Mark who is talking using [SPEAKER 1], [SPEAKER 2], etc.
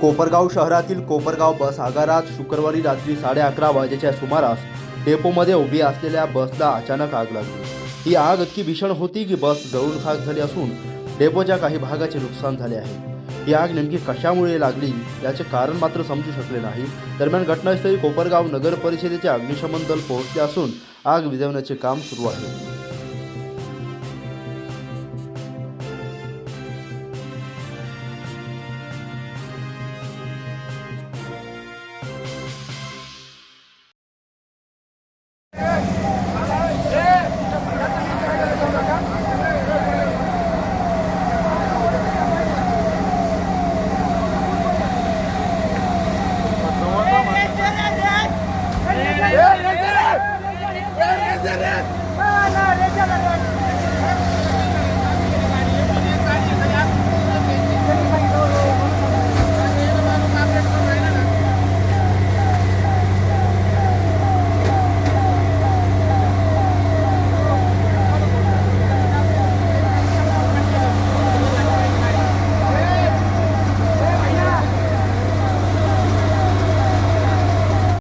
[SPEAKER 1] कोपरगाव शहरातील कोपरगाव बस आगारात शुक्रवारी रात्री साडे अकरा वाजेच्या सुमारास डेपोमध्ये उभी असलेल्या बसला अचानक आग लागली. ही आग इतकी भीषण होती की बस जळून खाक झाली असून डेपोच्या काही भागाचे नुकसान झाले आहे. ही आग नेमकी कशामुळे लागली याचे कारण मात्र समजू शकले नाही. दरम्यान घटनास्थळी कोपरगाव नगर परिषदेचे अग्निशमन दल पोहोचले असून आग विझवण्याचे काम सुरू आहे. Internet!